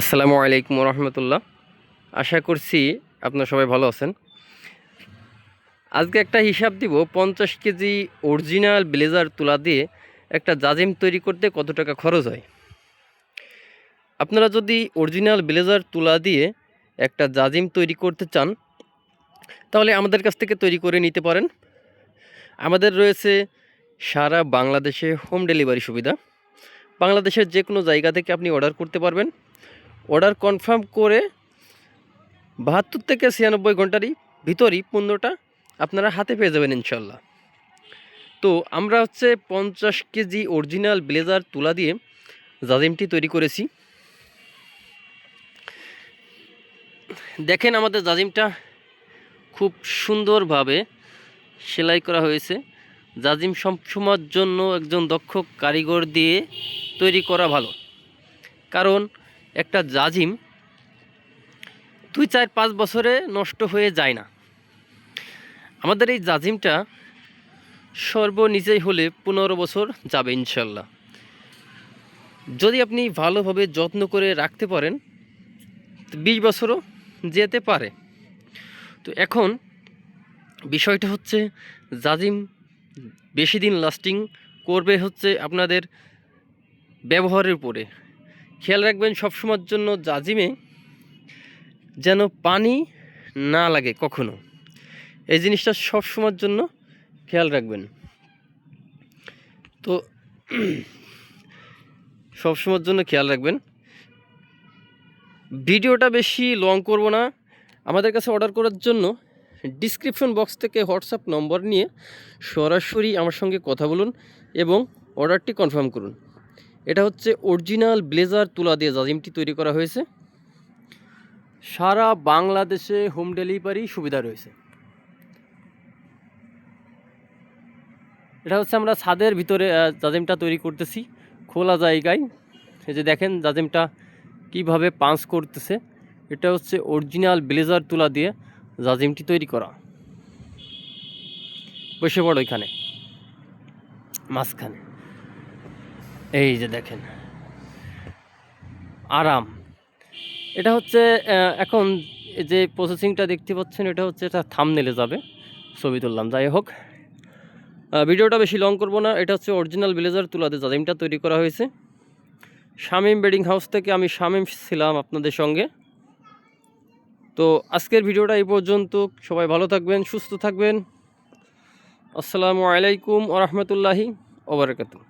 আসসালামু আলাইকুম রহমতুল্লাহ আশা করছি আপনারা সবাই ভালো আছেন। আজকে একটা হিসাব দিব, পঞ্চাশ কেজি অরিজিনাল ব্লেজার তুলা দিয়ে একটা জাজিম তৈরি করতে কত টাকা খরচ হয়? আপনারা যদি অরিজিনাল ব্লেজার তুলা দিয়ে একটা জাজিম তৈরি করতে চান, তাহলে আমাদের কাছ থেকে তৈরি করে নিতে পারেন। আমাদের রয়েছে সারা বাংলাদেশে হোম ডেলিভারি সুবিধা। বাংলাদেশের যে কোনো জায়গা থেকে আপনি অর্ডার করতে পারবেন। অর্ডার কনফার্ম করে বাহাত্তর থেকে ছিয়ানব্বই ঘন্টারই ভিতরই পণ্যটা আপনারা হাতে পেয়ে যাবেন ইনশাল্লাহ। তো আমরা হচ্ছে পঞ্চাশ কেজি অরিজিনাল ব্লেজার তুলা দিয়ে জাজিমটি তৈরি করেছি। দেখেন আমাদের জাজিমটা খুব সুন্দরভাবে সেলাই করা হয়েছে। জাজিম সবসময়ের জন্য একজন দক্ষ কারিগর দিয়ে তৈরি করা ভালো। কারণ একটা জাজিম, দুই চার পাঁচ বছরে নষ্ট হয়ে যায় না। আমাদের এই জাজিমটা সর্বনিচেই হলে পনেরো বছর যাবে ইনশাল্লাহ। যদি আপনি ভালোভাবে যত্ন করে রাখতে পারেন বিশ বছরও যেতে পারে। তো এখন বিষয়টা হচ্ছে, জাজিম বেশি দিন লাস্টিং করবে হচ্ছে আপনাদের ব্যবহারের উপরে। খেয়াল রাখবেন সবসময়ের জন্য জাজিমে যেন পানি না লাগে কখনো। এই জিনিসটা সবসময়ের জন্য খেয়াল রাখবেন। তো সবসময়ের জন্য খেয়াল রাখবেন। ভিডিওটা বেশি লং করব না। আমাদের কাছে অর্ডার করার জন্য ডিসক্রিপশন বক্স থেকে হোয়াটসঅ্যাপ নম্বর নিয়ে সরাসরি আমার সঙ্গে কথা বলুন এবং অর্ডারটি কনফার্ম করুন। এটা হচ্ছে অরিজিনাল ব্লেজার তুলা দিয়ে জাজিমটি তৈরি করা হয়েছে। সারা বাংলাদেশে হোম ডেলিভারি সুবিধা রয়েছে। এটা হচ্ছে আমরা ছাদের ভিতরে জাজিমটা তৈরি করতেছি, খোলা জায়গায়। এই যে দেখেন জাজিমটা কীভাবে পাঞ্চ করতেছে। এটা হচ্ছে অরিজিনাল ব্লেজার তুলা দিয়ে জাজিমটি তৈরি করা। বসে পড়ো এখানে, মাঝখানে। এই যে দেখেন। আরাম। এটা হচ্ছে এখন যে প্রসেসিংটা দেখতে পাচ্ছেন, এটা হচ্ছে এটা থামনেলে যাবে, ছবি তুললাম, যাই হোক। ভিডিওটা বেশি লং করব না, এটা হচ্ছে অরিজিনাল ব্লেজার তুলাতে জাজিমটা তৈরি করা হয়েছে। শামিম বেডিং হাউস থেকে আমি শামিম ছিলাম আপনাদের সঙ্গে। তো আজকের ভিডিওটা এই পর্যন্ত, সবাই ভালো থাকবেন, সুস্থ থাকবেন। আসসালামু আলাইকুম ওরহমতুল্লাহি ওবরাকাতুহ